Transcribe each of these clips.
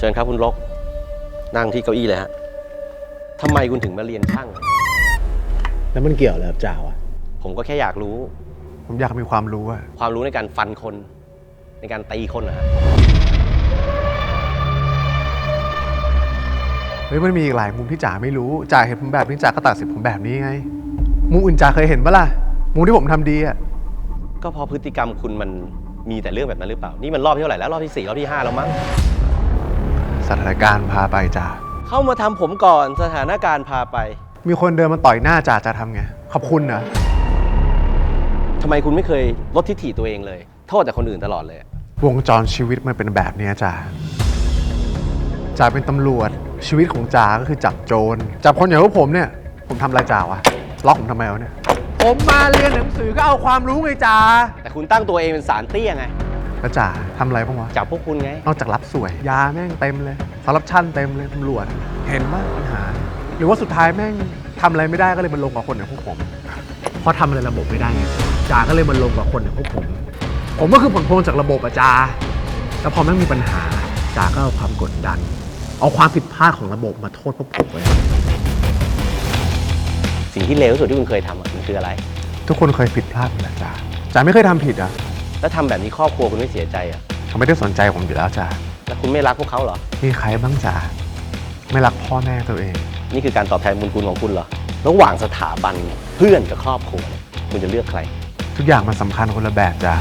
เชิญครับคุณลก นั่งที่เก้าอี้เลยฮะทำไมคุณถึงมาเรียนช่าง แล้วมันเกี่ยวอะไรกับจ่าวะผมก็แค่อยากรู้ ผมอยากมีความรู้อะความรู้ในการฟันคน ในการตีคนนะฮะเฮ้ยมันมีอีกหลายมุมที่จ๋าไม่รู้จ๋าเห็นผมแบบนี้จ๋าก็ตัดสินผมแบบนี้ไง มุมอื่นจ๋าเคยเห็นปะล่ะ มุมที่ผมทำดีอะก็เพราะพฤติกรรมคุณมันมีแต่เรื่องแบบนั้นหรือเปล่า นี่มันรอบที่เท่าไหร่แล้ว รอบที่สี่รอบที่ห้าแล้วมั้ง สถานการณ์พาไปจ๋าเข้ามาทำผมก่อนสถานการณ์พาไปมีคนเดินมาต่อยหน้าจ๋าจ๋าทำไง ขอบคุณนะทำไมคุณไม่เคยลดทิฐิตัวเองเลย โทษแต่คนอื่นตลอดเลยอะวงจรชีวิตมันเป็นแบบเนี้ยจ๋าจ๋าเป็นตำรวจชีวิตของจ๋าก็คือจับโจรจับคนอย่างพวกผมเนี่ย ผมทำอะไรจ๋าวะล็อกผมทำไมวะเนี่ย ผมมาเรียนหนังสือก็เอาความรู้ไงจ๋าแต่คุณตั้งตัวเองเป็นสารเตี้ยไง แล้วจ๋าทำอะไรบ้างวะ จับพวกคุณไง นอกจากรับสวย ยาแม่งเต็มเลยคอร์รัปชันเต็มเลยตำรวจ เห็นว่าปัญหา หรือว่าสุดท้ายแม่งทำอะไรไม่ได้ก็เลยมันลงกับคนอย่างพวกผมเพราะทำอะไรระบบไม่ได้ไงจ่าก็เลยมาลงกับคนอย่างพวกผม ผมก็คือผลพวงจากระบบอะจ่าแล้วพอแม่งมีปัญหาจ่าก็เอาความกดดัน เอาความผิดพลาดของระบบมาโทษพวกผมเลยสิ่งที่เลวที่สุดที่คุณเคยทำอะมันคืออะไร ทุกคนเคยผิดพลาดหมดแหละจ้าจ๋าไม่เคยทำผิดอะ แล้วทำแบบนี้ครอบครัวคุณไม่เสียใจอะเขาไม่ได้สนใจผมอยู่แล้วจ้าแล้วคุณไม่รักพวกเขาเหรอ มีใครบ้างจ๋าไม่รักพ่อแม่ตัวเอง นี่คือการตอบแทนบุญคุณของคุณเหรอ ระหว่างสถาบันเพื่อนกับครอบครัวเนี่ยคุณจะเลือกใคร ทุกอย่างมันสำคัญคนละแบบจ้า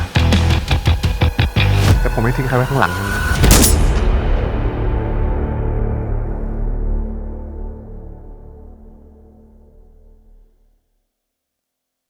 แต่ผมไม่ทิ้งใครไว้ข้างหลังทั้งนั้น